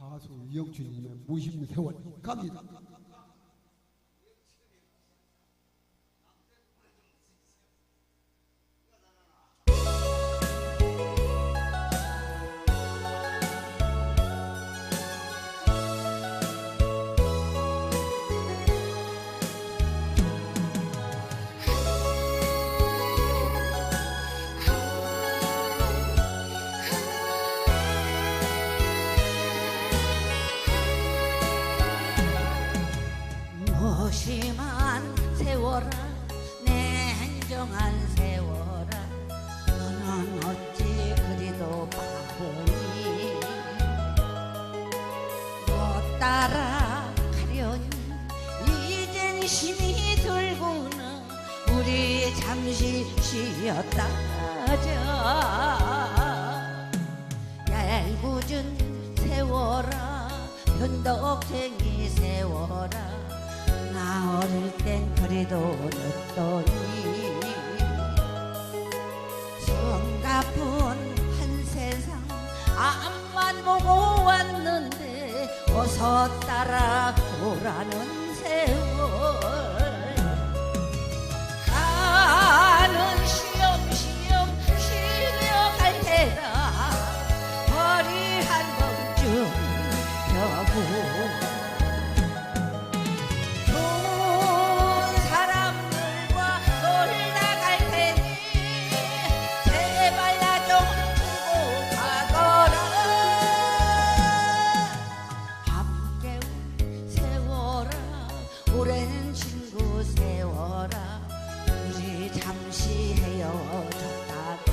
가수 이영춘님의 무심 세월 갑니다. 무심한 세월아 내 행정한 세월아. 너는 어찌 그리도 바보니? 못 따라가려니? 이젠 힘이 들구나 우리 잠시 쉬었다 하자. 얄궂은 세월아 변덕쟁이 세월아 나 어릴 땐 그리도 늦더니 성가쁜 한 세상 앞만 보고 왔는데 어서 따라오라는 세월 잠시 헤어졌다가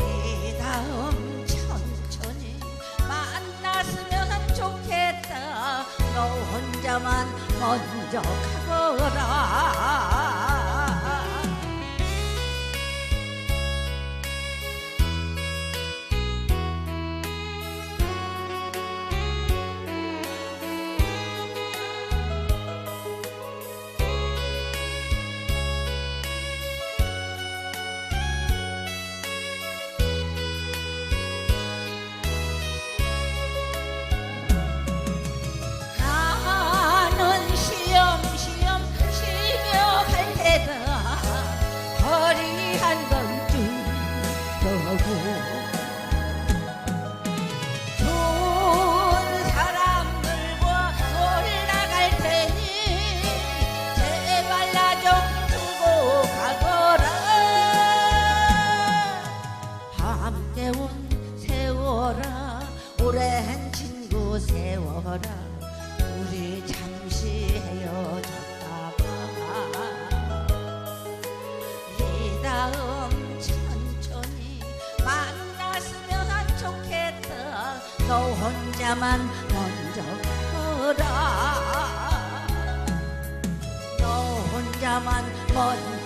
이 다음 천천히 만났으면 좋겠다. 너 혼자만 먼저 가거라 세월아 오랜 친구 세월아 우리 잠시 헤어졌다가 이 다음 천천히 만났으면 좋겠다. 너 혼자만 먼저 가거라. 너 혼자만 먼저